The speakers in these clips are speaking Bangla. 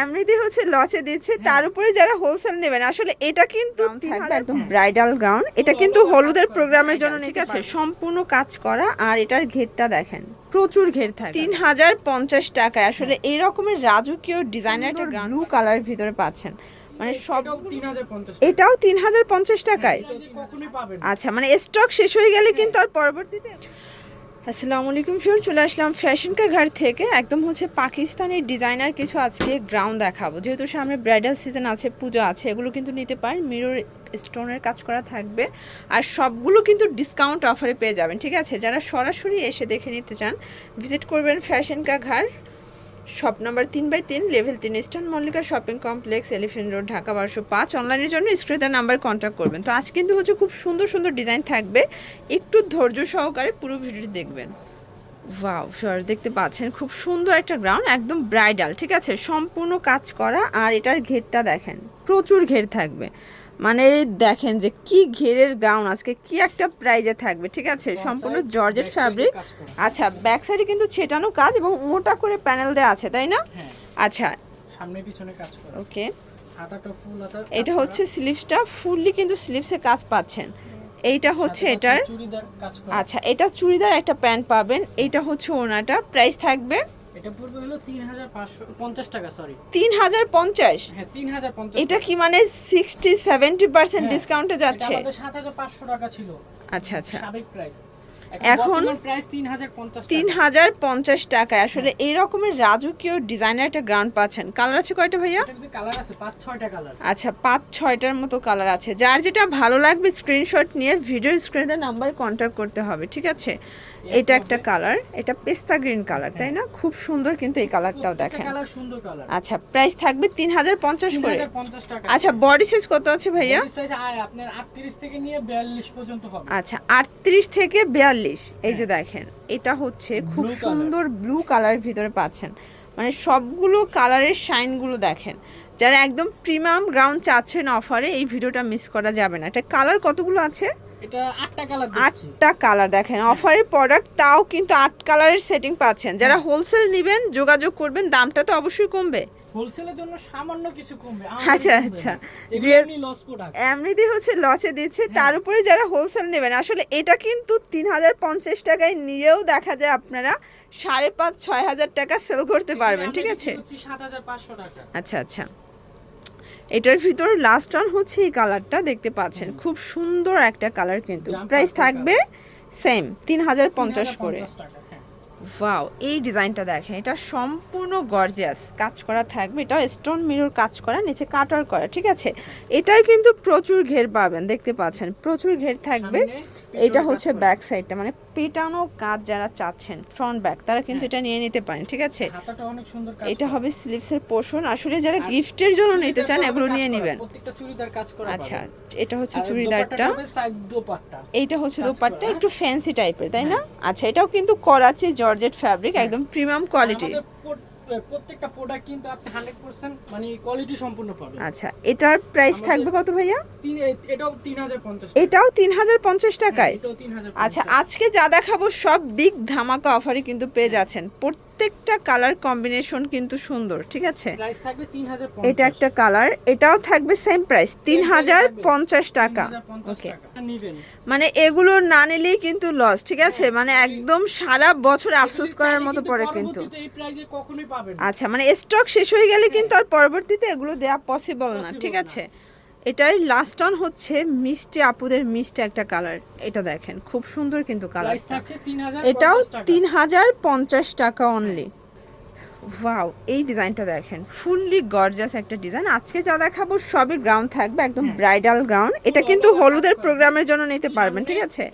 এমনিতে হচ্ছে লসে দিচ্ছে তার উপরে যারা হোলসেল নেবেন আসলে এটা কিন্তু একদম। ব্রাইডাল গাউন এটা কিন্তু হলুদের প্রোগ্রামের জন্য নিতে আছে সম্পূর্ণ কাজ করা আর এটার ঘেরটা দেখেন। প্রচুর ঘের থাকে। তিন হাজার পঞ্চাশ টাকায় আসলে এই রকমের রাজকীয় ডিজাইনার একটা ব্লু কালারের ভিতরে পাচ্ছেন। মানে সব এটাও তিন হাজার পঞ্চাশ টাকায়? আচ্ছা মানে স্টক শেষ হয়ে গেলে কিন্তু আর পরবর্তীতে আসসালামু আলাইকুম ফিওর চলে আসলাম ফ্যাশন ঘাট থেকে। একদম হচ্ছে পাকিস্তানের ডিজাইনার কিছু আজকে গ্রাউন্ড দেখাবো। যেহেতু সামনে ব্রাইডাল সিজন আছে, পুজো আছে, এগুলো কিন্তু নিতে পারেন। মিরর স্টোনের কাজ করা থাকবে। আর সবগুলো কিন্তু ডিসকাউন্ট অফারে পেয়ে যাবেন, ঠিক আছে? যারা সরাসরি এসে দেখে নিতে চান ভিজিট করবেন ফ্যাশন ঘাট শপ নাম্বার তিন বাই তিন, লেভেল তিন eastern Mallika shopping complex, elephant road, Dhaka বারোশো পাঁচ। অনলাইনের জন্য স্ক্রিনের নাম্বার কন্ট্যাক্ট করবেন। তো আজ কিন্তু হচ্ছে খুব সুন্দর সুন্দর ডিজাইন থাকবে। একটু ধৈর্য সহকারে পুরো ভিডিওটি দেখবেন। ওয়াও সর দেখতে পাচ্ছেন খুব সুন্দর একটা গ্রাউন্ড একদম ব্রাইডাল ঠিক আছে? সম্পূর্ণ কাজ করা আর এটার ঘেরটা দেখেন প্রচুর ঘের থাকবে। মানে দেখেন যে কি ঘেরের গ্রাউন্ড আজকে কি একটা প্রাইজে থাকবে ঠিক আছে? সম্পূর্ণ জর্জেট ফ্যাব্রিক আচ্ছা ব্যাক সাইডে কিন্তু ছেটানো কাজ এবং মোটা করে প্যানেল দেওয়া আছে তাই না? হ্যাঁ। আচ্ছা। সামনে পিছনে কাজ করা। ওকে এটা হচ্ছে স্লিভসটা ফুললি কিন্তু স্লিভসে কাজ পাচ্ছেন। এইটা হচ্ছে এটার আচ্ছা এটা চুড়িদার একটা প্যান্ট পাবেন। এটা হচ্ছে ওনাটা। প্রাইস থাকবে? এটা হ্যাঁ কি মানে সিক্সটি সেভেন্টি পার্সেন্ট ডিসকাউন্টে যাচ্ছে? আচ্ছা আচ্ছা। এখন তিন হাজার পঞ্চাশ টাকায় আসলে এই রকমের রাজকীয় ডিজাইনের একটা গ্রাউন্ড পাচ্ছেন। কালার আছে কয়টা ভাইয়া? আচ্ছা পাঁচ ছয়টার মতো কালার আছে। যার যেটা ভালো লাগবে স্ক্রিনশট নিয়ে ভিডিও স্ক্রিনে নাম্বার কন্ট্যাক্ট করতে হবে ঠিক আছে? এটা একটা কালার এটা পেস্তা গ্রিন কালার তাই না? খুব সুন্দর কিন্তু এই কালারটাও দেখেন। আচ্ছা প্রাইস থাকবে তিন হাজার পঞ্চাশ করে। আচ্ছা বডি সাইজ কত আছে ভাইয়া? আচ্ছা আটত্রিশ থেকে বিয়াল্লিশ এই যে দেখেন এটা হচ্ছে খুব হ্যাঁ। সুন্দর ব্লু কালারের ভিতরে পাচ্ছেন। মানে সবগুলো কালারের শাইনগুলো দেখেন। যারা একদম প্রিমিয়াম গ্রাউন্ড চাচ্ছেন অফারে এই ভিডিওটা মিস করা যাবে না। এটা কালার কতগুলো আছে? আটটা কালার দেখেন অফারের প্রোডাক্ট তাও কিন্তু আট কালারের সেটিং পাচ্ছেন। যারা হ্যাঁ। হোলসেল নেবেন যোগাযোগ করবেন দামটা তো অবশ্যই কমবে। হোলসেলের জন্য সামান্য কিছু কমবে আচ্ছা, আচ্ছা। যে- এমনিতেই হচ্ছে লসে দিচ্ছে হ্যাঁ। তার উপরে যারা হোলসেল নেবেন আসলে এটা কিন্তু তিন হাজার পঞ্চাশ টাকায় নিয়েও দেখা যায় আপনারা সাড়ে পাঁচ ছয় হাজার টাকা সেল করতে পারবেন ঠিক আছে? আচ্ছা আচ্ছা। এটার ভিতর লাস্ট অন হচ্ছে এই কালারটা দেখতে পাচ্ছেন। খুব সুন্দর একটা কালার কিন্তু। প্রাইস থাকবে সেম তিন হাজার পঞ্চাশ করে। 3050 টাকা। ওয়াও এই ডিজাইনটা দেখেন এটা সম্পূর্ণ গর্জিয়াস কাজ করা থাকবে এটা স্টোন মিরর কাজ করা নিচে কাটার করা ঠিক আছে? এটাই কিন্তু প্রচুর ঘের পাবেন দেখতে পাচ্ছেন প্রচুর ঘের থাকবে। এটা হচ্ছে। ব্যাক সাইডটা মানে পেটানো কাজ যারা চাচ্ছেন ফ্রন্ট ব্যাক তারা কিন্তু হ্যাঁ। এটা নিয়ে নিতে পারেন ঠিক আছে? এটা হবে স্লিভসের পোর্শন আসলে যারা গিফটের জন্য নিতে চান এগুলো নিয়ে নেবেন। আচ্ছা এটা হচ্ছে চুড়িদারটা। এইটা হচ্ছে দোপাট্টা একটু ফ্যান্সি টাইপের তাই না? হ্যাঁ। আচ্ছা এটাও কিন্তু করাচি জর্জেট ফ্যাব্রিক হ্যাঁ। একদম প্রিমিয়াম কোয়ালিটি প্রত্যেকটা প্রোডাক্ট কিন্তু আপনি হান্ড্রেড পার্সেন্ট মানে কোয়ালিটি সম্পূর্ণ পাবেন। আচ্ছা এটার প্রাইস থাকবে কত ভাইয়া? এটাও তিন হাজার পঞ্চাশ এটাও তিন হাজার পঞ্চাশ টাকায়? এটাও তিন হাজার আচ্ছা আজকে যা দেখাবো সব বিগ ধামাকা অফারে কিন্তু পেয়ে যাচ্ছেন। প্রত্যেকটা কালার কম্বিনেশন কিন্তু সুন্দর ঠিক আছে? এটা একটা কালার এটাও থাকবে সেম প্রাইস তিন হাজার পঞ্চাশ টাকা। ওকে মানে এগুলো না নিলেই কিন্তু লস ঠিক আছে? মানে একদম সারা বছর আফসোস করার মতো পড়ে কিন্তু। আচ্ছা মানে স্টক শেষ হয়ে গেলে কিন্তু আর পরবর্তীতে এগুলো দেওয়া পসিবল না ঠিক আছে? এটাই লাস্ট অন হচ্ছে মিষ্টি আপুদের মিষ্টি একটা কালার এটা দেখেন খুব সুন্দর কিন্তু হাজার এটাও তিন হাজার পঞ্চাশ টাকা অনলি ওয়াও এই ডিজাইনটা দেখেন ফুললি গর্জাস একটা ডিজাইন আজকে যা দেখাবো সবই গ্রাউন্ড থাকবে একদম হ্যাঁ। ব্রাইডাল গ্রাউন্ড এটা কিন্তু হলুদের প্রোগ্রামের জন্য নিতে পারবেন ঠিক আছে?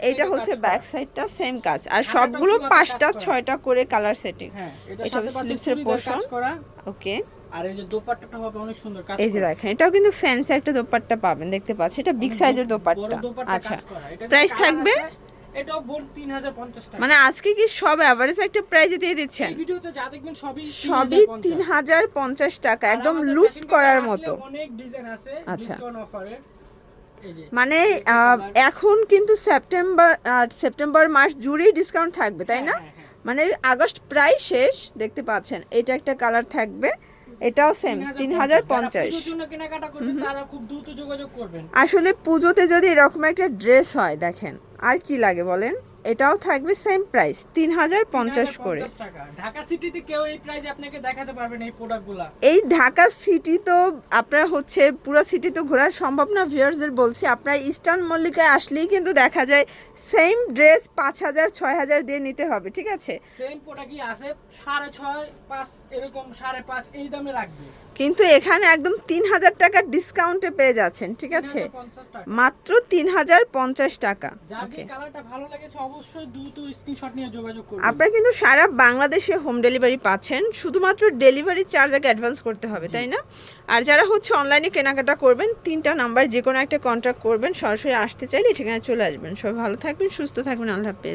এটা হচ্ছে ব্যাক সাইডটা সেম কাজ। আর সবগুলো পাঁচটা ছয়টা করে কালার সেটিং হ্যাঁ এটা portion। করা। ওকে আর এই যে দোপাট্টাটা হবে অনেক সুন্দর কাজ এই যে দেখেন এটাও কিন্তু ফ্যান্সি একটা দোপাট্টা পাবেন দেখতে পাচ্ছেন। এটা বিগ সাইজের দোপাট্টা। আচ্ছা প্রাইস থাকবে? এটাও বোন তিন হাজার পঞ্চাশ টাকা। মানে আজকে কি সব অ্যাভারেজ একটা প্রাইজে দিয়ে দিচ্ছেন? এই ভিডিওতে যা দেখবেন সবই সবই 3050 তিন হাজার পঞ্চাশ টাকা একদম লুট করার মতো। অনেক ডিজাইন আছে আচ্ছা। ডিসকাউন্ট অফারে মানে। এখন কিন্তু সেপ্টেম্বর সেপ্টেম্বর মাস জুড়েই ডিসকাউন্ট থাকবে তাই না? হ্যাঁ, হ্যাঁ, হ্যাঁ। মানে আগস্ট প্রায় শেষ দেখতে পাচ্ছেন। এটা একটা কালার থাকবে। এটাও সেম তিন হাজার পঞ্চাশ। আসলে পুজোতে যদি এরকম একটা ড্রেস হয় দেখেন আর কি লাগে বলেন? এটাও থাকবে সেম প্রাইস তিন হাজার পঞ্চাশ করে। ঢাকা সিটিতে কেউ এই প্রাইজে আপনাকে দেখাতে পারবেন এই প্রোডাক্টগুলা এই ঢাকা সিটি তো আপনার হচ্ছে পুরো সিটি তো ঘোরা সম্ভব না ভিউয়ার্সদের বলছি। আপনার ইস্টার্ন মল্লিকায় আসলেই কিন্তু দেখা যায় সেম ড্রেস পাঁচ হাজার ছয় হাজার দিয়ে নিতে হবে ঠিক আছে? সেম প্রোডাক্টই আছে সাড়ে ছয় পাঁচ এরকম সাড়ে পাঁচ এই দামে রাখবে। কিন্তু এখানে একদম তিন হাজার টাকার ডিসকাউন্টে পেয়ে যাচ্ছেন ঠিক আছে? মাত্র তিন হাজার পঞ্চাশ টাকা। আপনারা কিন্তু সারা বাংলাদেশে হোম ডেলিভারি পাচ্ছেন শুধুমাত্র ডেলিভারি চার্জ আগে অ্যাডভান্স করতে হবে তাই না? আর যারা হচ্ছে অনলাইনে কেনাকাটা করবেন তিনটা নাম্বার যে কোনো একটা কন্ট্যাক্ট করবেন সরাসরি আসতে চাইলে ঠিকানা চলে আসবেন। সবাই ভালো থাকবেন সুস্থ থাকবেন আল্লাহ হাফেজ।